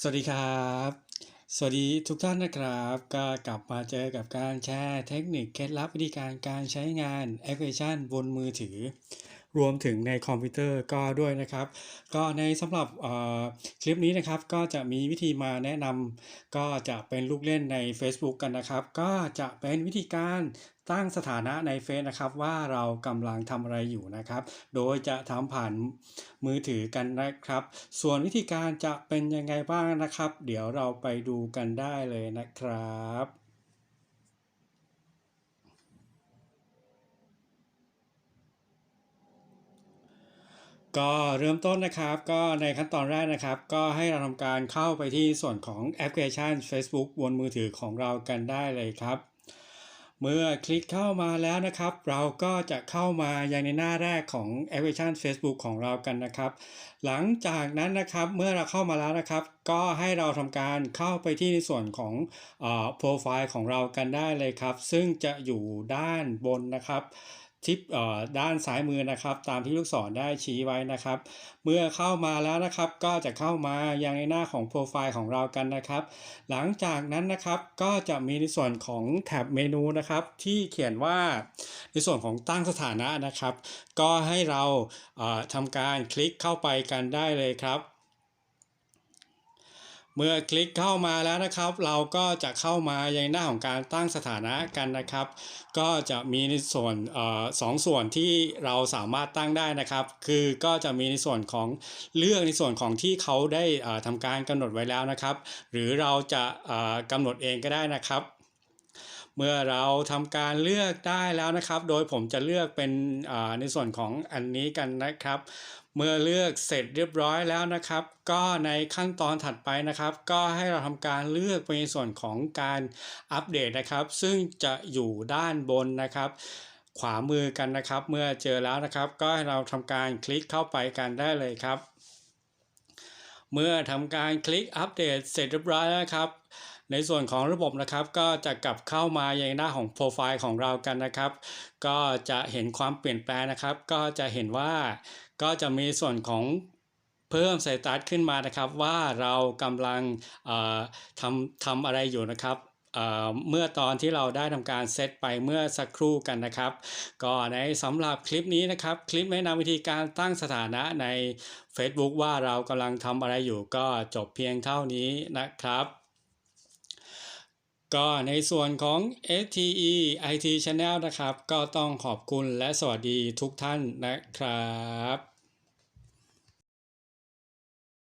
สวัสดีครับ สวัสดีทุกท่านนะครับ ก็กลับมาเจอกับการแชร์เทคนิคเคล็ดลับวิธีการการใช้งานแอปพลิเคชันบนมือถือ รวมถึงในคอมพิวเตอร์ก็ด้วยนะครับ ก็ในสำหรับเอ่อคลิปนี้นะครับก็จะมีวิธีมาแนะนำก็จะเป็นลูกเล่นใน Facebook กันนะครับ ก็จะเป็นวิธีการตั้งสถานะในเฟซนะครับว่าเรากำลังทำอะไรอยู่นะครับ โดยจะทำผ่านมือถือกันนะครับ ส่วนวิธีการจะเป็นยังไงบ้างนะครับ เดี๋ยวเราไปดูกันได้เลยนะครับ ก็เริ่มต้นนะครับ ก็ในขั้นตอนแรกนะครับ ก็ให้เราทำการเข้าไปที่ส่วนของแอปพลิเคชัน Facebook บนมือถือของเรากันได้เลยครับ เมื่อคลิกเข้ามาแล้วนะครับ เราก็จะเข้ามายังในหน้าแรกของแอปพลิเคชัน Facebook ของเรากันนะครับ หลังจากนั้นนะครับเมื่อเราเข้ามาแล้วนะครับ ก็ให้เราทำการเข้าไปที่ในส่วนของโปรไฟล์ของเรากันได้เลยครับ ซึ่งจะอยู่ด้านบนนะครับ ทิปด้านซ้ายมือนะครับ ตามที่ลูกศรได้ชี้ไว้นะครับ เมื่อเข้ามาแล้วนะครับ ก็จะเข้ามายังในหน้าของโปรไฟล์ของเรากันนะครับ หลังจากนั้นนะครับก็จะมีในส่วนของแท็บเมนูนะครับ ที่เขียนว่าในส่วนของตั้งสถานะนะครับ ก็ให้เราทำการคลิกเข้าไปกันได้เลยครับ เมื่อคลิกเข้ามาแล้วนะครับ เราก็จะเข้ามายังหน้าของการตั้งสถานะกันนะครับ ก็จะมีในส่วนอสองส่วนที่เราสามารถตั้งได้นะครับ คือก็จะมีในส่วนของเลือกในส่วนของที่เขาได้ทำการกำหนดไว้แล้วนะครับ หรือเราจะกำหนดเองก็ได้นะครับ เมื่อเราทำการเลือกได้แล้วนะครับ โดยผมจะเลือกเป็นในส่วนของอันนี้กันนะครับ เมื่อเลือกเสร็จเรียบร้อยแล้วนะครับ ก็ในขั้นตอนถัดไปนะครับ ก็ให้เราทำการเลือกไปในส่วนของการอัปเดตนะครับ ซึ่งจะอยู่ด้านบนนะครับขวามือกันนะครับ เมื่อเจอแล้วนะครับ ก็ให้เราทำการคลิกเข้าไปกันได้เลยครับ เมื่อทำการคลิกอัปเดตเสร็จเรียบร้อยแล้วครับ ในส่วนของระบบนะครับก็จะกลับเข้ามาในหน้าของโปรไฟล์ของเรากันนะครับ ก็จะเห็นความเปลี่ยนแปลงนะครับ ก็จะเห็นว่าก็จะมีส่วนของเพิ่มสตัสขึ้นมานะครับว่าเรากำลังทำทำอะไรอยู่นะครับเมื่อตอนที่เราได้ทำการเซตไปเมื่อสักครู่กันนะครับ ก็ในสำหรับคลิปนี้นะครับ คลิปแนะนำวิธีการตั้งสถานะใน Facebook ว่าเรากำลังทำอะไรอยู่ก็จบเพียงเท่านี้นะครับ ก็ในส่วนของ STE IT Channel นะครับ ก็ต้องขอบคุณและสวัสดีทุกท่านนะครับ